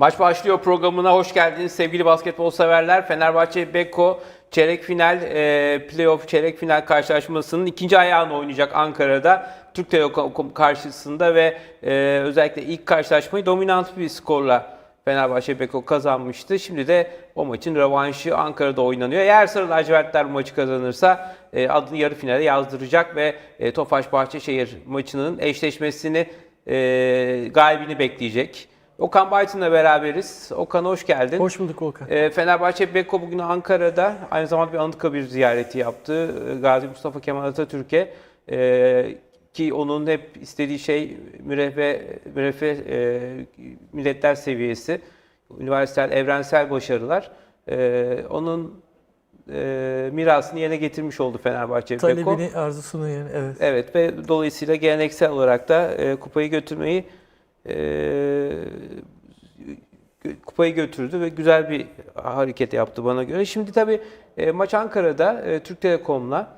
Maç başlıyor programına hoş geldiniz sevgili basketbol severler. Fenerbahçe Beko çeyrek final, e, playoff çeyrek final karşılaşmasının ikinci ayağını oynayacak Ankara'da. Türk Telekom karşısında ve e, özellikle ilk karşılaşmayı dominant bir skorla Fenerbahçe Beko kazanmıştı. Şimdi de o maçın rövanşı Ankara'da oynanıyor. Eğer Sarı Lacivertler maçı kazanırsa e, adını yarı finale yazdıracak ve e, Tofaş Bahçeşehir maçının eşleşmesini e, galibini bekleyecek. Okan Baytun'la beraberiz. Okan hoş geldin. Hoş bulduk Volkan. E, Fenerbahçe Beko bugün Ankara'da aynı zamanda bir Anıtkabir ziyareti yaptı. E, Gazi Mustafa Kemal Atatürk'e e, ki onun hep istediği şey müreffeh, müreffeh e, milletler seviyesi, üniversitel, evrensel başarılar. E, onun e, mirasını yerine getirmiş oldu Fenerbahçe Beko. Talebini, arzusunu yani evet. Evet ve dolayısıyla geleneksel olarak da e, kupayı götürmeyi e, kupayı götürdü ve güzel bir hareket yaptı bana göre. Şimdi tabii e, maç Ankara'da e, Türk Telekom'la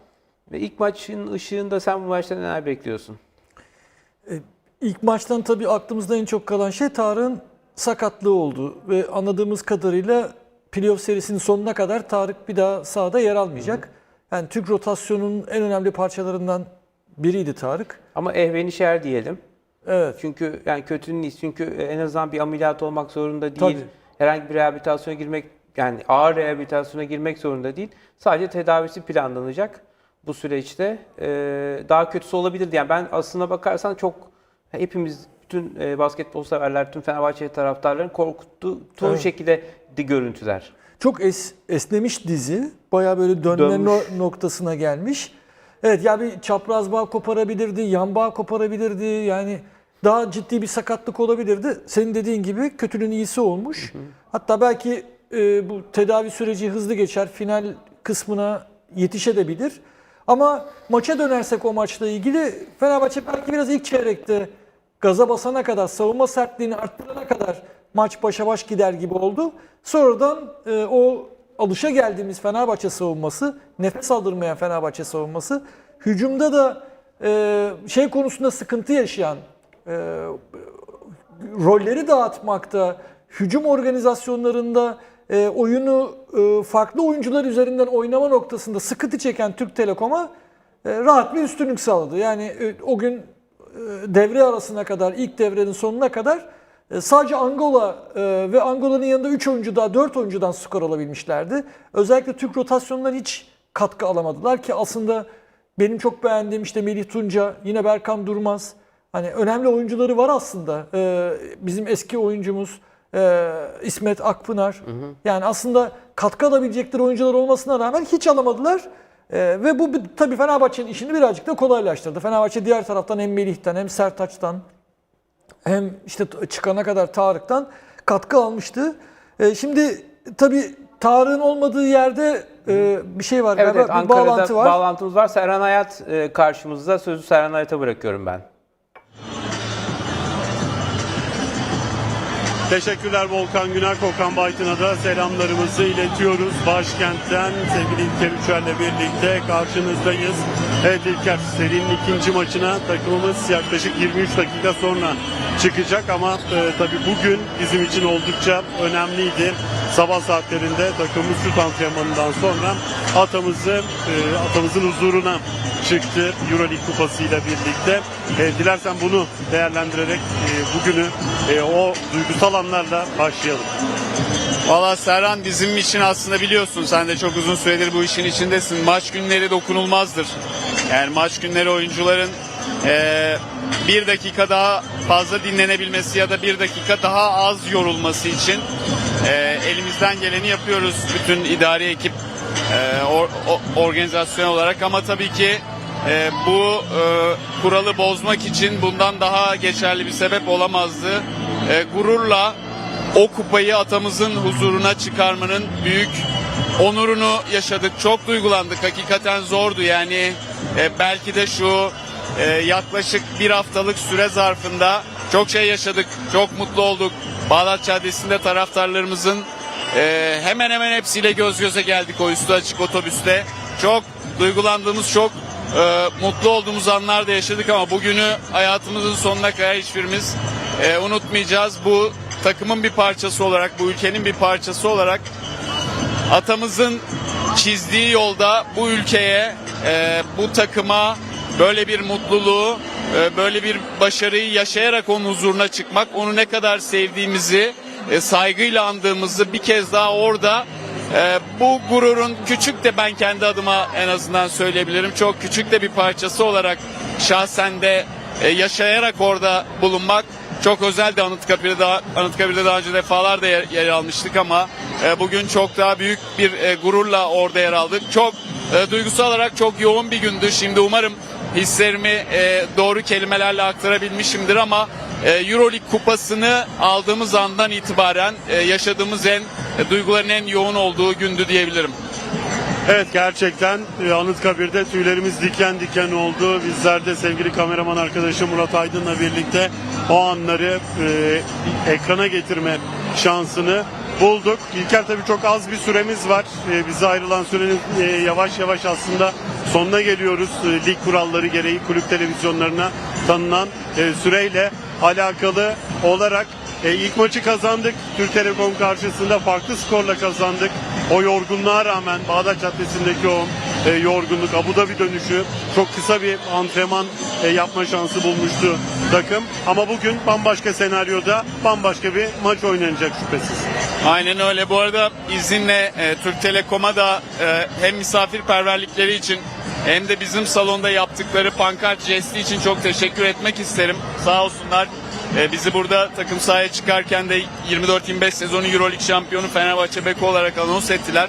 ve ilk maçın ışığında sen bu maçta neler bekliyorsun? İlk maçtan tabii aklımızda en çok kalan şey Tarık'ın sakatlığı oldu. Ve anladığımız kadarıyla playoff serisinin sonuna kadar Tarık bir daha sahada yer almayacak. Yani Türk rotasyonunun en önemli parçalarından biriydi Tarık. Ama ehvenişer diyelim. Evet. Çünkü yani kötünün iyisi. Çünkü en azından bir ameliyat olmak zorunda değil. Tabii. Herhangi bir rehabilitasyona girmek yani ağır rehabilitasyona girmek zorunda değil. Sadece tedavisi planlanacak bu süreçte. Ee, daha kötüsü olabilirdi. Yani ben aslına bakarsan çok hepimiz bütün e, basketbol severler, tüm Fenerbahçe taraftarların korkuttuğu Evet. şekilde di görüntüler. Çok es, esnemiş dizi. Bayağı böyle dönme Dönmüş. no- noktasına gelmiş. Evet ya bir çapraz bağ koparabilirdi, yan bağ koparabilirdi. Yani daha ciddi bir sakatlık olabilirdi. Senin dediğin gibi kötünün iyisi olmuş. Hatta belki e, bu tedavi süreci hızlı geçer. Final kısmına yetişebilir. Ama maça dönersek o maçla ilgili Fenerbahçe belki biraz ilk çeyrekte gaza basana kadar, savunma sertliğini arttırana kadar maç başa baş gider gibi oldu. Sonradan e, o alışa geldiğimiz Fenerbahçe savunması, nefes aldırmayan Fenerbahçe savunması, hücumda da e, şey konusunda sıkıntı yaşayan, e, rolleri dağıtmakta, hücum organizasyonlarında e, oyunu e, farklı oyuncular üzerinden oynama noktasında sıkıntı çeken Türk Telekom'a e, rahat bir üstünlük sağladı. Yani e, o gün e, devre arasına kadar, ilk devrenin sonuna kadar sadece Angola e, ve Angola'nın yanında 3 oyuncu daha 4 oyuncudan skor alabilmişlerdi. Özellikle Türk rotasyonundan hiç katkı alamadılar ki aslında benim çok beğendiğim işte Melih Tunca, yine Berkan Durmaz. Hani önemli oyuncuları var aslında. E, bizim eski oyuncumuz e, İsmet Akpınar. Yani aslında katkı alabilecekleri oyuncular olmasına rağmen hiç alamadılar. Ve bu tabii Fenerbahçe'nin işini birazcık da kolaylaştırdı. Fenerbahçe diğer taraftan hem Melih'ten hem Sertaç'tan hem işte çıkana kadar Tarık'tan katkı almıştı. Ee, şimdi tabii Tarık'ın olmadığı yerde e, bir şey var Evet, galiba. evet bir Ankara'da bağlantı var. bağlantımız var. Serhan Hayat e, karşımızda. Sözü Serhan Hayat'a bırakıyorum ben. Teşekkürler Volkan Güner, Okan Baytın'a da selamlarımızı iletiyoruz. Başkentten sevgili İlker Üçer'le birlikte karşınızdayız. Evet İlker serinin ikinci maçına takımımız yaklaşık 23 dakika sonra çıkacak ama e, tabii bugün bizim için oldukça önemliydi. Sabah saatlerinde takımımız şut antrenmanından sonra atamızı e, atamızın huzuruna çıktı Euroleague kupasıyla birlikte. E, dilersen bunu değerlendirerek e, bugünü e, o duygusal anlarla başlayalım. Valla Serhan bizim için aslında biliyorsun sen de çok uzun süredir bu işin içindesin. Maç günleri dokunulmazdır. Yani maç günleri oyuncuların eee, bir dakika daha fazla dinlenebilmesi ya da bir dakika daha az yorulması için eee, elimizden geleni yapıyoruz bütün idari ekip eee, or- organizasyon olarak ama tabii ki eee, bu eee, kuralı bozmak için bundan daha geçerli bir sebep olamazdı. Eee, gururla o kupayı atamızın huzuruna çıkarmanın büyük onurunu yaşadık. Çok duygulandık. Hakikaten zordu. Yani e, belki de şu e, yaklaşık bir haftalık süre zarfında çok şey yaşadık. Çok mutlu olduk. Bağdat Caddesi'nde taraftarlarımızın e, hemen hemen hepsiyle göz göze geldik o üstü açık otobüste. Çok duygulandığımız, çok e, mutlu olduğumuz anlar da yaşadık ama bugünü hayatımızın sonuna kadar hiçbirimiz e, unutmayacağız. Bu takımın bir parçası olarak, bu ülkenin bir parçası olarak atamızın çizdiği yolda bu ülkeye, e, bu takıma böyle bir mutluluğu, e, böyle bir başarıyı yaşayarak onun huzuruna çıkmak, onu ne kadar sevdiğimizi, e, saygıyla andığımızı bir kez daha orada e, bu gururun küçük de ben kendi adıma en azından söyleyebilirim. Çok küçük de bir parçası olarak şahsen de yaşayarak orada bulunmak çok özel de Anıtkabir'de daha, Anıtkabir'de daha önce defalarda yer, yer almıştık ama e, bugün çok daha büyük bir e, gururla orada yer aldık. Çok e, duygusal olarak çok yoğun bir gündü. Şimdi umarım hislerimi e, doğru kelimelerle aktarabilmişimdir ama e, Euroleague kupasını aldığımız andan itibaren e, yaşadığımız en e, duyguların en yoğun olduğu gündü diyebilirim. Evet gerçekten e, Anıtkabir'de tüylerimiz diken diken oldu. Bizler de sevgili kameraman arkadaşım Murat Aydın'la birlikte o anları e, ekrana getirme şansını bulduk. İlker tabii çok az bir süremiz var. E, bize ayrılan sürenin e, yavaş yavaş aslında sonuna geliyoruz. E, lig kuralları gereği kulüp televizyonlarına tanınan e, süreyle alakalı olarak e, ilk maçı kazandık. Türk Telekom karşısında farklı skorla kazandık. O yorgunluğa rağmen Bağdat Caddesi'ndeki o e, yorgunluk, Abu Dhabi dönüşü çok kısa bir antrenman e, yapma şansı bulmuştu takım. Ama bugün bambaşka senaryoda bambaşka bir maç oynanacak şüphesiz. Aynen öyle. Bu arada izinle e, Türk Telekom'a da e, hem misafirperverlikleri için hem de bizim salonda yaptıkları pankart jesti için çok teşekkür etmek isterim. Sağ olsunlar. e, bizi burada takım sahaya çıkarken de 24-25 sezonu Euroleague şampiyonu Fenerbahçe Beko olarak anons ettiler.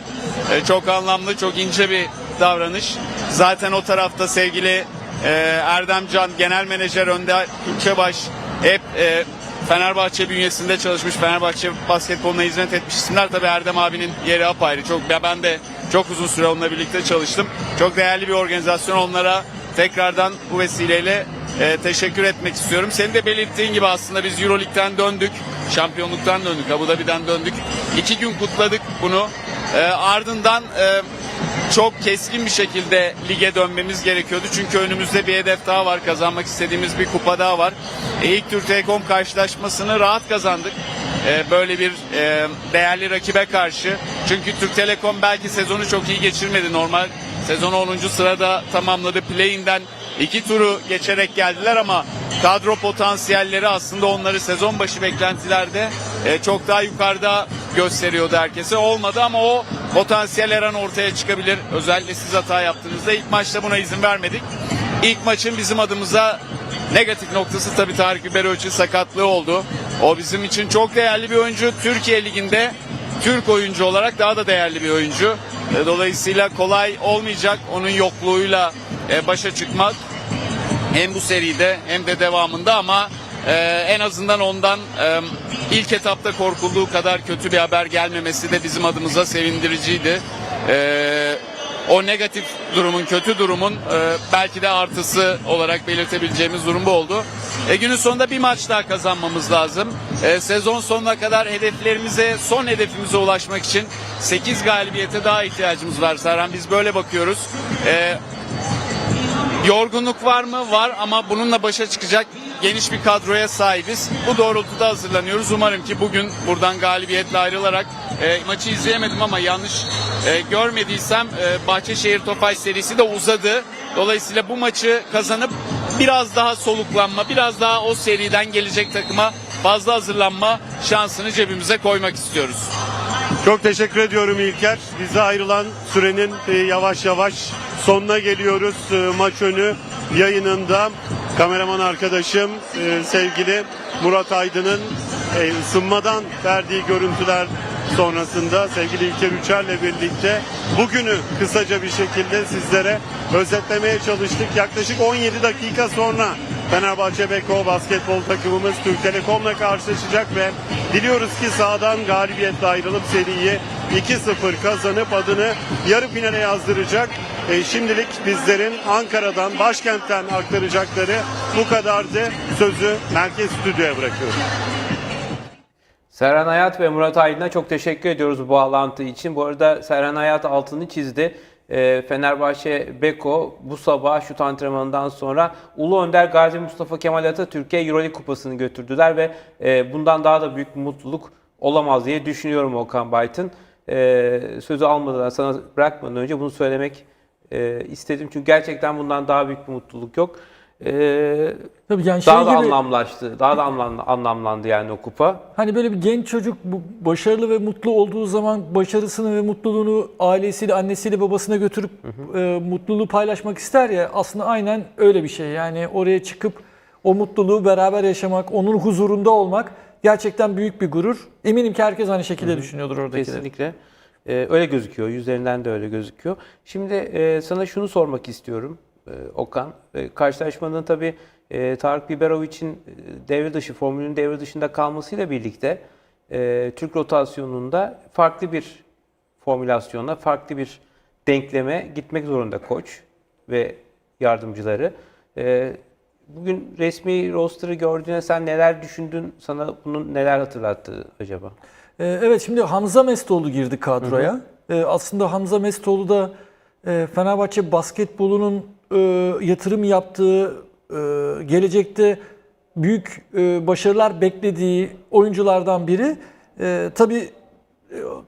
E, çok anlamlı, çok ince bir davranış. Zaten o tarafta sevgili e, Erdem Can, Genel Menajer Önder Türkçebaş hep e, Fenerbahçe bünyesinde çalışmış, Fenerbahçe basketboluna hizmet etmiş isimler. Tabii Erdem abinin yeri apayrı. Çok ben de çok uzun süre onunla birlikte çalıştım. Çok değerli bir organizasyon. Onlara tekrardan bu vesileyle e, teşekkür etmek istiyorum. Senin de belirttiğin gibi aslında biz Euroleague'den döndük. Şampiyonluktan döndük. Abu Dhabi'den döndük. İki gün kutladık bunu. E, ardından e, çok keskin bir şekilde lige dönmemiz gerekiyordu. Çünkü önümüzde bir hedef daha var. Kazanmak istediğimiz bir kupa daha var. E, ilk Türk Telekom karşılaşmasını rahat kazandık. E, böyle bir e, değerli rakibe karşı. Çünkü Türk Telekom belki sezonu çok iyi geçirmedi. Normal sezonu 10. sırada tamamladı. Play-in'den iki turu geçerek geldiler ama kadro potansiyelleri aslında onları sezon başı beklentilerde e, çok daha yukarıda gösteriyordu herkese. Olmadı ama o potansiyel her an ortaya çıkabilir. Özellikle siz hata yaptığınızda ilk maçta buna izin vermedik. İlk maçın bizim adımıza negatif noktası tabii Tarık Biberoğlu sakatlığı oldu. O bizim için çok değerli bir oyuncu. Türkiye Ligi'nde Türk oyuncu olarak daha da değerli bir oyuncu. E, Dolayısıyla kolay olmayacak onun yokluğuyla e, başa çıkmak hem bu seride hem de devamında ama e, en azından ondan ilk etapta korkulduğu kadar kötü bir haber gelmemesi de bizim adımıza sevindiriciydi. E, o negatif durumun, kötü durumun e, belki de artısı olarak belirtebileceğimiz durum bu oldu. E, günün sonunda bir maç daha kazanmamız lazım. E, sezon sonuna kadar hedeflerimize, son hedefimize ulaşmak için 8 galibiyete daha ihtiyacımız var Serhan. Biz böyle bakıyoruz. E, Yorgunluk var mı? Var ama bununla başa çıkacak geniş bir kadroya sahibiz. Bu doğrultuda hazırlanıyoruz. Umarım ki bugün buradan galibiyetle ayrılarak e, maçı izleyemedim ama yanlış e, görmediysem e, Bahçeşehir Tofaş serisi de uzadı. Dolayısıyla bu maçı kazanıp biraz daha soluklanma, biraz daha o seriden gelecek takıma fazla hazırlanma şansını cebimize koymak istiyoruz. Çok teşekkür ediyorum İlker. Bize ayrılan sürenin e, yavaş yavaş sonuna geliyoruz. E, Maç önü yayınında kameraman arkadaşım e, sevgili Murat Aydın'ın ısınmadan verdiği görüntüler sonrasında sevgili İlker Üçer'le birlikte bugünü kısaca bir şekilde sizlere özetlemeye çalıştık. Yaklaşık 17 dakika sonra Fenerbahçe Beko basketbol takımımız Türk Telekom'la karşılaşacak ve diliyoruz ki sahadan galibiyetle ayrılıp seriyi 2-0 kazanıp adını yarı finale yazdıracak. E, şimdilik bizlerin Ankara'dan, başkentten aktaracakları bu kadardı. Sözü Merkez Stüdyo'ya bırakıyorum. Serhan Hayat ve Murat Aydın'a çok teşekkür ediyoruz bu bağlantı için. Bu arada Serhan Hayat altını çizdi. E, Fenerbahçe Beko bu sabah şut antrenmanından sonra Ulu Önder Gazi Mustafa Kemal Atatürk'e Euroleague kupasını götürdüler ve e, bundan daha da büyük mutluluk olamaz diye düşünüyorum Okan Bayt'ın. E, sözü almadan sana bırakmadan önce bunu söylemek e, istedim. Çünkü gerçekten bundan daha büyük bir mutluluk yok. E, Tabii yani şey daha da gibi, anlamlaştı. Daha da anlam, anlamlandı yani o kupa. Hani böyle bir genç çocuk bu- başarılı ve mutlu olduğu zaman başarısını ve mutluluğunu ailesiyle, annesiyle, babasına götürüp e, mutluluğu paylaşmak ister ya aslında aynen öyle bir şey. Yani oraya çıkıp o mutluluğu beraber yaşamak, onun huzurunda olmak gerçekten büyük bir gurur. Eminim ki herkes aynı şekilde düşünüyordur oradakiler. Kesinlikle. Ee, öyle gözüküyor. Yüzlerinden de öyle gözüküyor. Şimdi e, sana şunu sormak istiyorum Okan. E, karşılaşmanın tabii e, Tarık Biberovic'in e, devre dışı, formülün devre dışında kalmasıyla birlikte Türk rotasyonunda farklı bir formülasyonla, farklı bir denkleme gitmek zorunda koç ve yardımcıları. Bugün resmi roster'ı gördüğünde sen neler düşündün? Sana bunun neler hatırlattı acaba? Evet şimdi Hamza Mestoğlu girdi kadroya. Ee, Aslında Hamza Mestoğlu da Fenerbahçe basketbolunun e, yatırım yaptığı, e, gelecekte büyük e, başarılar beklediği oyunculardan biri. E, Tabii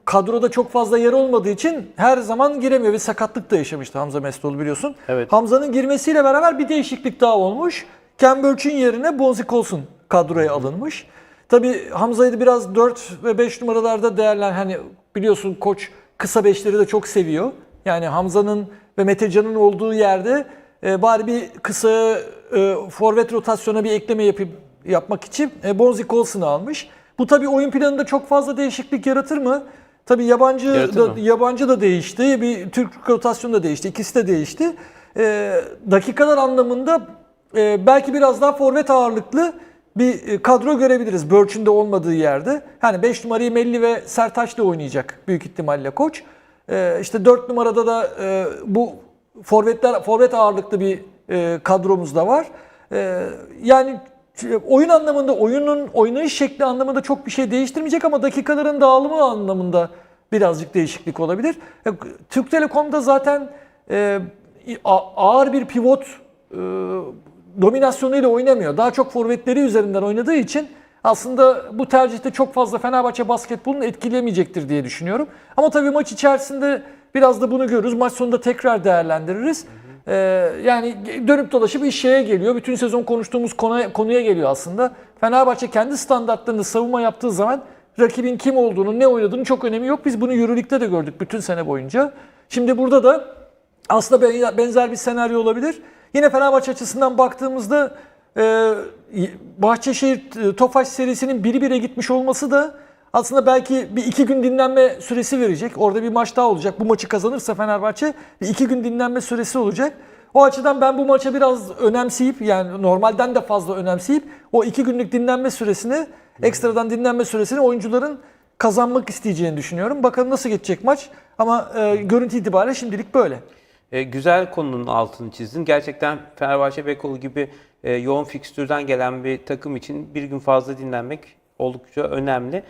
kadroda çok fazla yer olmadığı için her zaman giremiyor ve sakatlık da yaşamıştı Hamza Mestoğlu biliyorsun. Evet. Hamza'nın girmesiyle beraber bir değişiklik daha olmuş. Ken yerine Bonzi Colson kadroya alınmış. Tabii Hamza'yı da biraz 4 ve 5 numaralarda değerlen hani biliyorsun koç kısa beşleri de çok seviyor. Yani Hamza'nın ve Metecan'ın olduğu yerde e, bari bir kısa e, forvet rotasyona bir ekleme yapıp yapmak için e, Bonzi Colson'u almış. Bu tabii oyun planında çok fazla değişiklik yaratır mı? Tabii yabancı Yaratır da, mı? yabancı da değişti. Bir Türk rotasyonu da değişti. İkisi de değişti. Ee, dakikalar anlamında e, belki biraz daha forvet ağırlıklı bir e, kadro görebiliriz. Birch'in de olmadığı yerde. Hani 5 numarayı Melli ve Sertaç da oynayacak büyük ihtimalle koç. Ee, işte 4 numarada da e, bu forvetler forvet ağırlıklı bir e, kadromuz da var. Ee, yani oyun anlamında, oyunun oynayış şekli anlamında çok bir şey değiştirmeyecek ama dakikaların dağılımı anlamında birazcık değişiklik olabilir. E, Türk Telekom'da zaten e, ağır bir pivot e, dominasyonuyla oynamıyor. Daha çok forvetleri üzerinden oynadığı için aslında bu tercihte çok fazla Fenerbahçe basketbolunu etkilemeyecektir diye düşünüyorum. Ama tabii maç içerisinde biraz da bunu görürüz. Maç sonunda tekrar değerlendiririz. Ee, yani dönüp dolaşıp iş şeye geliyor. Bütün sezon konuştuğumuz konuya, konuya geliyor aslında. Fenerbahçe kendi standartlarında savunma yaptığı zaman rakibin kim olduğunu, ne oynadığını çok önemi yok. Biz bunu Euroleague'de de gördük bütün sene boyunca. Şimdi burada da aslında ben- benzer bir senaryo olabilir. Yine Fenerbahçe açısından baktığımızda e, Bahçeşehir e, Tofaş serisinin biri bire gitmiş olması da aslında belki bir iki gün dinlenme süresi verecek. Orada bir maç daha olacak. Bu maçı kazanırsa Fenerbahçe bir iki gün dinlenme süresi olacak. O açıdan ben bu maça biraz önemseyip yani normalden de fazla önemseyip o iki günlük dinlenme süresini ekstradan dinlenme süresini oyuncuların kazanmak isteyeceğini düşünüyorum. Bakalım nasıl geçecek maç ama e, görüntü itibariyle şimdilik böyle. E, güzel konunun altını çizdin. Gerçekten Fenerbahçe Bekolu gibi e, yoğun fikstürden gelen bir takım için bir gün fazla dinlenmek oldukça önemli.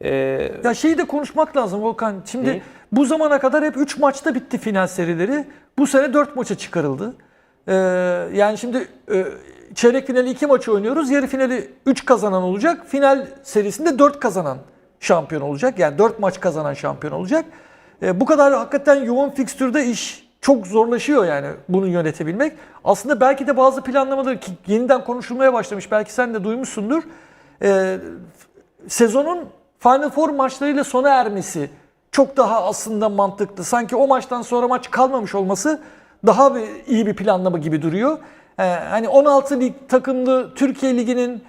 E, Ya şeyi de konuşmak lazım Volkan. Şimdi Ne? bu zamana kadar hep 3 maçta bitti final serileri. Bu sene 4 maça çıkarıldı. Ee, yani şimdi e, çeyrek finali 2 maç oynuyoruz. Yarı finali 3 kazanan olacak. Final serisinde 4 kazanan şampiyon olacak. Yani 4 maç kazanan şampiyon olacak. Ee, bu kadar hakikaten yoğun fikstürde iş çok zorlaşıyor yani bunu yönetebilmek. Aslında belki de bazı planlamaları ki yeniden konuşulmaya başlamış. Belki sen de duymuşsundur. Ee, sezonun Final Four maçlarıyla sona ermesi çok daha aslında mantıklı. Sanki o maçtan sonra maç kalmamış olması daha bir, iyi bir planlama gibi duruyor. Ee, hani 16 lig takımlı Türkiye Ligi'nin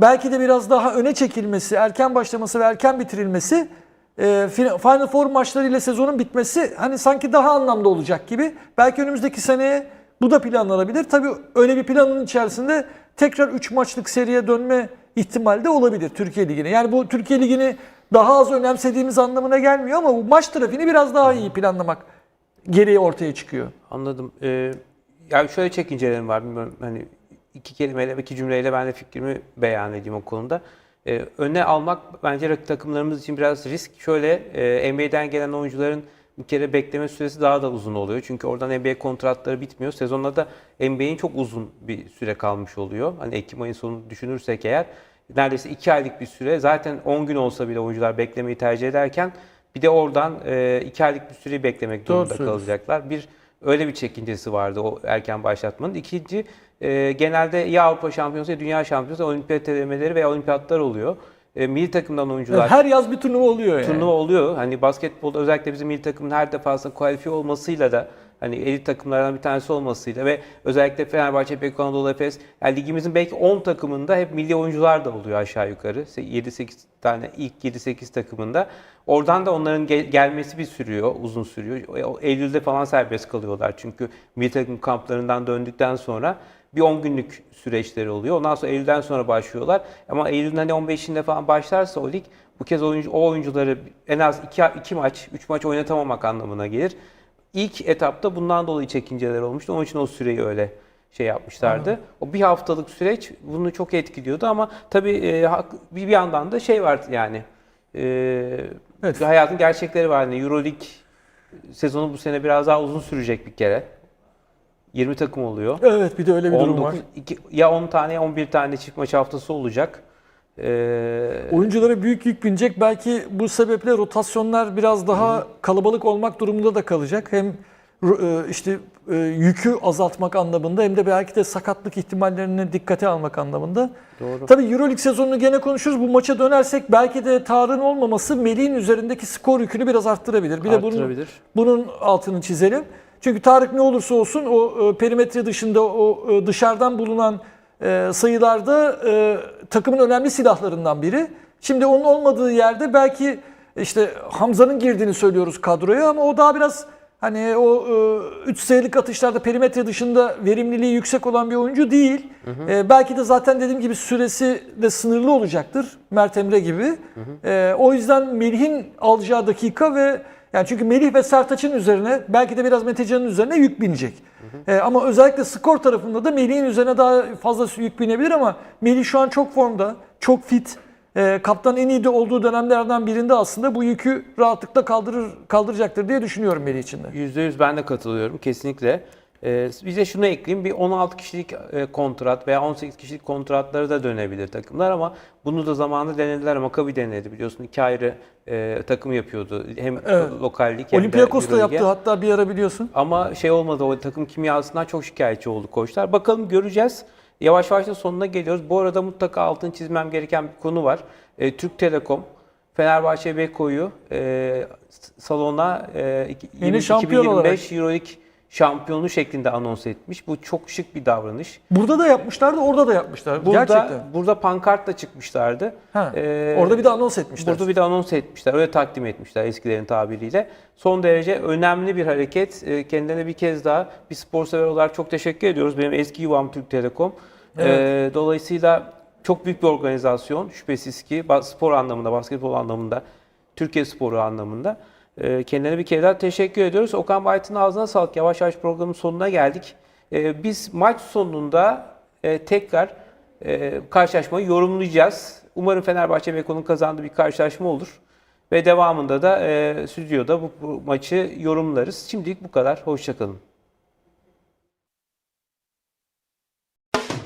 belki de biraz daha öne çekilmesi, erken başlaması ve erken bitirilmesi e, fin- Final Four maçlarıyla sezonun bitmesi hani sanki daha anlamlı olacak gibi. Belki önümüzdeki seneye bu da planlanabilir. Tabii öyle bir planın içerisinde tekrar 3 maçlık seriye dönme ihtimali de olabilir Türkiye Ligi'ne. Yani bu Türkiye Ligi'ni daha az önemsediğimiz anlamına gelmiyor ama bu maç trafiğini biraz daha iyi planlamak gereği ortaya çıkıyor. Anladım. Ee, ya şöyle çekincelerim var. Bilmiyorum hani iki kelimeyle, iki cümleyle ben de fikrimi beyan edeyim o konuda. Ee, öne almak bence rakip takımlarımız için biraz risk. Şöyle e, NBA'den gelen oyuncuların bir kere bekleme süresi daha da uzun oluyor. Çünkü oradan NBA kontratları bitmiyor. Sezonda da NBA'in çok uzun bir süre kalmış oluyor. Hani Ekim ayın sonunu düşünürsek eğer neredeyse 2 aylık bir süre. Zaten 10 gün olsa bile oyuncular beklemeyi tercih ederken bir de oradan 2 aylık bir süreyi beklemek Doğru durumunda kalacaklar. Bir öyle bir çekincesi vardı o erken başlatmanın. İkinci e, genelde ya Avrupa Şampiyonası ya Dünya Şampiyonası, olimpiyat elemeleri veya olimpiyatlar oluyor. E, milli takımdan oyuncular Her yaz bir turnuva oluyor yani. turnuva oluyor. Hani basketbolda özellikle bizim milli takımın her defasında kualifiye olmasıyla da hani elit takımlardan bir tanesi olmasıyla ve özellikle Fenerbahçe, Beko, Anadolu Efes yani ligimizin belki 10 takımında hep milli oyuncular da oluyor aşağı yukarı. 7-8 tane ilk 7-8 takımında. Oradan da onların gel- gelmesi bir sürüyor, uzun sürüyor. O Eylül'de falan serbest kalıyorlar çünkü milli takım kamplarından döndükten sonra bir 10 günlük süreçleri oluyor. Ondan sonra Eylül'den sonra başlıyorlar. Ama Eylül'ün hani 15'inde falan başlarsa o lig bu kez oyuncu, o oyuncuları en az 2 iki maç, 3 maç oynatamamak anlamına gelir. İlk etapta bundan dolayı çekinceler olmuştu. Onun için o süreyi öyle şey yapmışlardı. O bir haftalık süreç bunu çok etkiliyordu ama tabii e, bir bir yandan da şey var yani e, Evet. hayatın gerçekleri var. Yani Euroleague sezonu bu sene biraz daha uzun sürecek bir kere. 20 takım oluyor. Evet bir de öyle bir durum var. 19, iki- ya 10 tane ya 11 tane çift maç haftası olacak. Ee, Oyunculara büyük yük binecek. Belki bu sebeple rotasyonlar biraz daha kalabalık olmak durumunda da kalacak. Hem e, işte e, yükü azaltmak anlamında hem de belki de sakatlık ihtimallerini dikkate almak anlamında. Doğru. Tabii Euroleague sezonunu gene konuşuruz. Bu maça dönersek belki de Tarık'ın olmaması Melih'in üzerindeki skor yükünü biraz arttırabilir. Bir de bunun Arttırabilir. bunun altını çizelim. Çünkü Tarık ne olursa olsun o e, perimetre dışında o dışarıdan bulunan e, sayılarda e, takımın önemli silahlarından biri. Şimdi onun olmadığı yerde belki işte Hamza'nın girdiğini söylüyoruz kadroya ama o daha biraz hani o 3 sayılık atışlarda perimetre dışında verimliliği yüksek olan bir oyuncu değil. E, belki de zaten dediğim gibi süresi de sınırlı olacaktır Mert Emre gibi. E, o yüzden Melih'in alacağı dakika ve yani çünkü Melih ve Sertaç'ın üzerine belki de biraz Metecan'ın üzerine yük binecek. Ee, ama özellikle skor tarafında da Melih'in üzerine daha fazla yük binebilir ama Melih şu an çok formda, çok fit. Ee, kaptan en iyi de olduğu dönemlerden birinde aslında bu yükü rahatlıkla kaldırır kaldıracaktır diye düşünüyorum Melih için de. %100 ben de katılıyorum kesinlikle. Ee, bize şunu ekleyeyim bir 16 kişilik e, kontrat veya 18 kişilik kontratları da dönebilir takımlar ama bunu da zamanında denediler. Maccabi denedi biliyorsun iki ayrı e, takım yapıyordu. Hem Evet. lokal lig hem Olympiakos da yaptı hatta bir ara biliyorsun. Ama şey olmadı o takım kimyasından çok şikayetçi oldu koçlar. Bakalım göreceğiz. Yavaş yavaş da sonuna geliyoruz. Bu arada mutlaka altını çizmem gereken bir konu var. E, Türk Telekom Fenerbahçe Beko'yu e, salona e, iki- Yeni 20- şampiyon 2025 Euroleague şampiyonu şeklinde anons etmiş. Bu çok şık bir davranış. Burada da yapmışlardı, orada da yapmışlar. Burada Gerçekten. burada pankartla çıkmışlardı. Ha, Ee, orada bir de anons etmişler. Burada bir de anons etmişler. Öyle takdim etmişler eskilerin tabiriyle. Son derece önemli bir hareket. Ee, Kendilerine bir kez daha bir spor sever olarak çok teşekkür ediyoruz. Benim eski yuvam Türk Telekom. Ee, Dolayısıyla çok büyük bir organizasyon. Şüphesiz ki spor anlamında, basketbol anlamında, Türkiye sporu anlamında. Ee, Kendilerine bir kez daha teşekkür ediyoruz. Okan Bayt'ın ağzına sağlık. Yavaş yavaş programın sonuna geldik. Ee, Biz maç sonunda e, tekrar e, karşılaşmayı yorumlayacağız. Umarım Fenerbahçe Beko'nun kazandığı bir karşılaşma olur. Ve devamında da e, stüdyoda bu, bu maçı yorumlarız. Şimdilik bu kadar. Hoşçakalın.